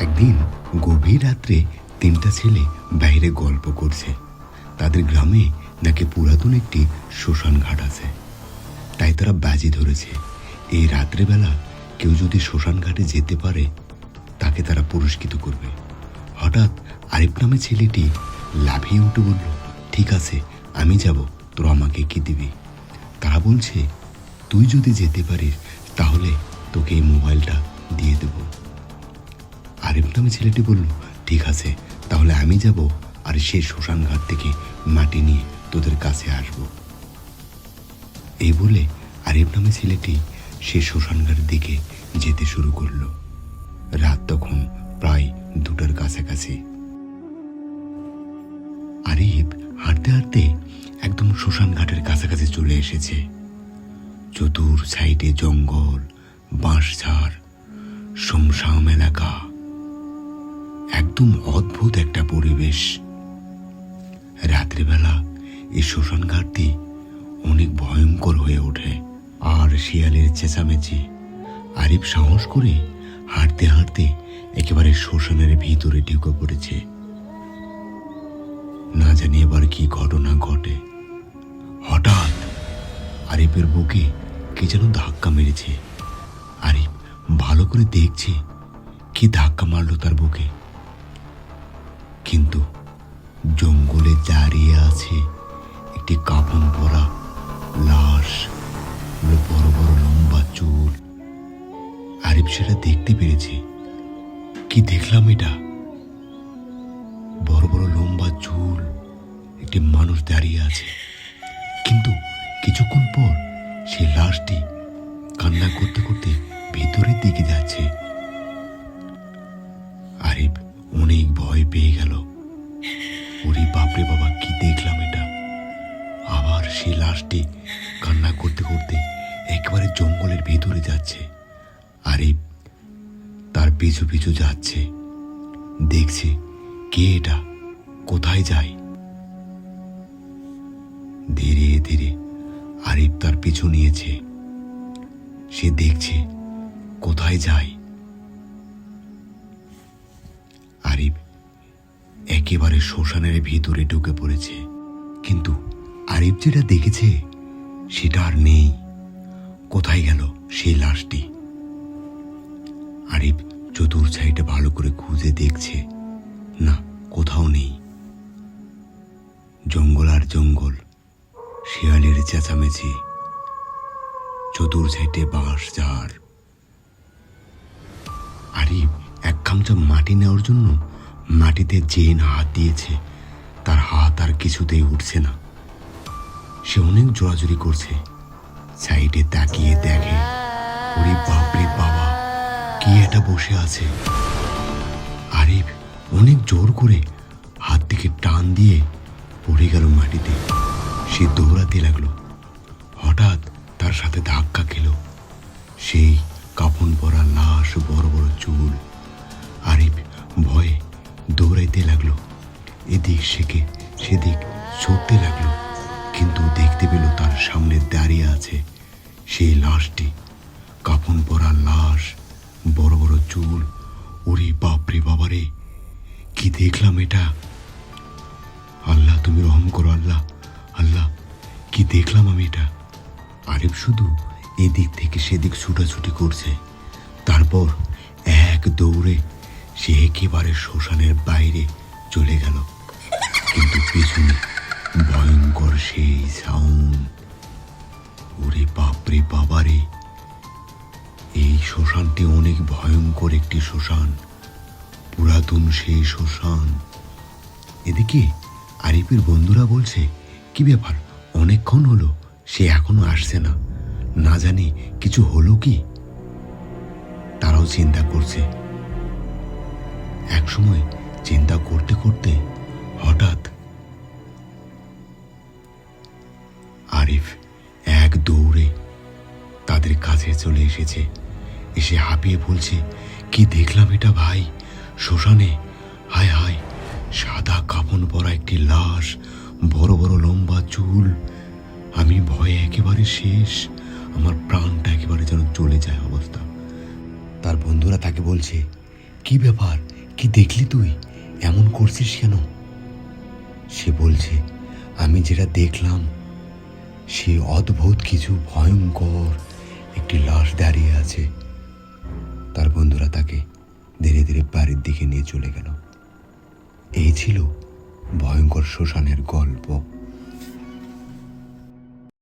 একদিন গভীর রাত্রে তিনটা ছেলে বাইরে গল্প করছে। তাদের গ্রামে নাকি পুরাতন একটি শ্মশান ঘাট আছে। তাই তারা বাজি ধরেছে। এই রাত্রেবেলা কেউ যদি শ্মশান ঘাটে যেতে পারে, তাকে তারা পুরস্কৃত করবে। হঠাৎ আরিফ নামে ছেলেটি লাফিয়ে উঠে বলল, ঠিক আছে, আমি যাব, তোর আমাকে কি দিবি? তারা বলছে, তুই যদি যেতে পারিস, তাহলে তোকে এই মোবাইলটা দিয়ে দেব। আরিফ ছেলেটি বলল, ঠিক আছে, তাহলে আমি যাব আর সেই শ্মশান ঘাট থেকে মাটি নিয়ে তোদের কাছে আসব। এই বলে আরিফ নামে ছেলেটি সেই শ্মশান ঘাটের দিকে যেতে শুরু করল। রাত তখন প্রায় দুটার কাছাকাছি। আরিফ হাঁটতে হাঁটতে একদম শ্মশান ঘাটের কাছাকাছি চলে এসেছে। চতুর সাইডে জঙ্গল, বাঁশঝাড় সমসাম এলাকা। একদম অদ্ভুত একটা পরিবেশ। রাত্রিবেলা এই শ্মশান ঘাটটি অনেক ভয়ঙ্কর হয়ে ওঠে। আর শিয়ালের চেঁচামেচি, আরিফ সাহস করে হাঁটতে হাঁটতে একেবারে শ্মশানের ভিতরে ঢুকে পড়েছে। না জানি এবার কি ঘটনা ঘটে। হঠাৎ আরিফের বুকে কে যেন ধাক্কা মেরেছে। আরিফ ভালো করে দেখছে, কি ধাক্কা মারলো তার বুকে। কিন্তু জঙ্গলে দাঁড়িয়ে আছে একটি কাপন পরা লাশ বড় বড় লম্বা চুল। আরিফ সেটা দেখতে পেরেছে। কি দেখলাম এটা? বড় বড় লম্বা চুল, একটি মানুষ দাঁড়িয়ে আছে। কিন্তু কিছুক্ষণ পর বাবা, কি দেখলাম এটা? আবার সেই লাশটি কান্না করতে করতে একেবারে জঙ্গলের ভিতরে যাচ্ছে আরিফ তার পিছু পিছু যাচ্ছে। দেখছে কে এটা? কোথায় যায়? ধীরে ধীরে আরিফ তার পিছু নিয়েছে। সে দেখছে কোথায় যায়। একেবারে শ্মশানের ভিতরে ঢুকে পড়েছে। কিন্তু আরিফ যেটা দেখেছে, সেটা আর নেই। কোথায় গেল সেই লাশটি? আরিফ চতুর সাইডে ভালো করে খুঁজে দেখছে। না, কোথাও নেই। জঙ্গল আর জঙ্গল, শিয়ালের চেঁচামেচি। চতুর সাইডে বাঁশ ঝাড়। আরিফ এক খামচা মাটি নেওয়ার জন্য মাটিতে জেন হাত দিয়েছে, তার হাত আর কিছুতেই উঠছে না। সে অনেক জোরাজুরি করছে। সাইডে তাকিয়ে দেখে, ওরে বাপরে বাবা, কি এটা বসে আছে? আরিফ অনেক জোর করে হাত থেকে টান দিয়ে পড়ে গেল মাটিতে। সে দৌড়াতে লাগল। হঠাৎ তার সাথে ধাক্কা খেল। সেই কাপন পরা লাশ সেদিক ছুটতে লাগল, কিন্তু দেখতে পেল তার সামনে দাঁড়িয়ে আছে সেই লাশটি। কাপন পরা লাশ, বড় বড় চুল, ওরে বাপরে বাবারে কি দেখলাম এটা? আল্লাহ, তুমি রহম করো আল্লাহ আল্লাহ, কি দেখলাম আমি এটা? আরিফ শুধু এদিক থেকে সেদিক ছুটাছুটি করছে। তারপর এক দৌড়ে সে একেবারে শ্মশানের বাইরে চলে গেল। কিন্তু পিছনে ভয়ঙ্কর সেই সাউন্ড ওরে বাপরে বাবারে, এই শ্মশানটি অনেক ভয়ঙ্কর একটি শ্মশান, পুরাতন সেই শ্মশান। এদিকে আরিফের বন্ধুরা বলছে, কি ব্যাপার, অনেকক্ষণ হলো, সে এখনও আসছে না। না জানি কিছু হলো কি? তারাও চিন্তা করছে। একসময় চিন্তা করতে করতে হঠাৎ আরিফ এক দৌড়ে তাদের কাছে চলে এসেছে। এসে হাঁপিয়ে বলছে, কি দেখলাম এটা ভাই? শ্মশানে? হায় হায়, সাদা কাপন পরা একটি লাশ, বড় বড় লম্বা চুল। আমি ভয়ে একেবারে শেষ। আমার প্রাণটা একেবারে যেন চলে যায় অবস্থা। তার বন্ধুরা তাকে বলছে, কি ব্যাপার? কি দেখলি তুই? এমন করছিস কেন? সে বলছে, আমি যেটা দেখলাম, সে অদ্ভুত কিছু ভয়ঙ্কর একটি লাশ দাঁড়িয়ে আছে। তার বন্ধুরা তাকে ধীরে ধীরে বাড়ির দিকে নিয়ে চলে গেল। এই ছিল ভয়ঙ্কর শ্মশানের গল্প।